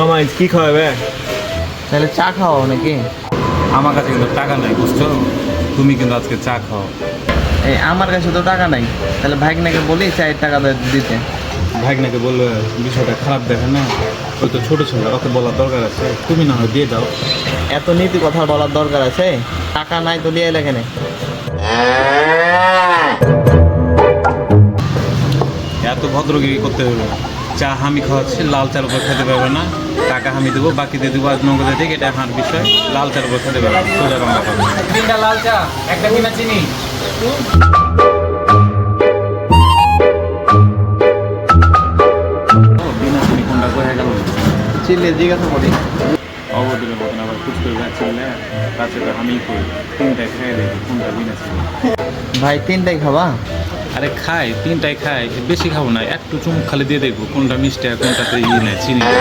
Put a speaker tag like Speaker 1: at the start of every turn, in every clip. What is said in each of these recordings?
Speaker 1: মামা কি খাওয়াবে?
Speaker 2: তাহলে চা খাওয়াও নাকি?
Speaker 3: আমার কাছে কিন্তু টাকা নাই বুঝছ? তুমি কিন্তু আজকে চা খাও।
Speaker 2: এই আমার কাছে তো টাকা নাই। তাহলে ভাইকনাকে বলি চায়ের টাকা দিতে।
Speaker 3: ভাগনাকে বললে বিষয়টা খারাপ দেখে না? ওই তো ছোট ছেলে ওকে বলার দরকার আছে। তুমি না হয় দিয়ে দাও
Speaker 2: এত নীতি কথা বলার দরকার আছে? টাকা নাই তো দিয়ে লেগে নেই
Speaker 3: এত ভদ্রগিরি করতে হবে। চা আমি খাওয়াচ্ছি লাল চার উপর খেতে পারবে না। টাকা আমি দেবো বাকি দিয়ে দেবো আজ নগদে থেকে এটা আমার বিষয়। লাল চার উপর খেতে পারবে সোজা বাংলা কথা
Speaker 4: তিনটা লাল চা একটা বিনা চিনি।
Speaker 3: ও, বিনা চিনি কোনটা কোথায়
Speaker 2: চিল্লে জিজ্ঞাসা করি।
Speaker 3: অবদূরের মতন আবার খুশ করে যাচ্ছিলে তার আমি করি। তিনটায় খেয়ে দেখি কোনটা বিনা চিনি।
Speaker 2: ভাই তিনটাই খাবা?
Speaker 3: আরে খাই তিনটায় খাই বেশি খাব না একটু চুমুক খালি দিয়ে দেখব কোনটা মিষ্টি আর কোনটাতে ইয়ে নেই চিনি নেই।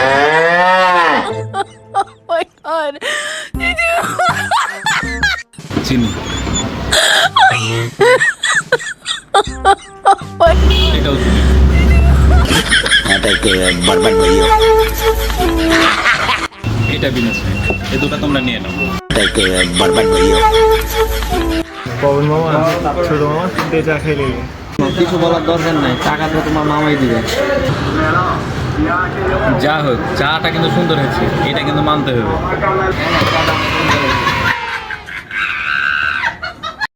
Speaker 5: my god.
Speaker 3: চিনি এটাও চিনি এটা বিনা চিনি দুটো তোমরা নিয়ে নাও
Speaker 1: পবন মামা ছোট মামা তিনটে চা খেয়ে নিবি
Speaker 2: কিছু বলার দরকার নাই, টাকা তো তোমার মামাই দিবে।
Speaker 3: যা হোক, চাটা কিন্তু সুন্দর হয়েছে, এটা কিন্তু মানতে হবে।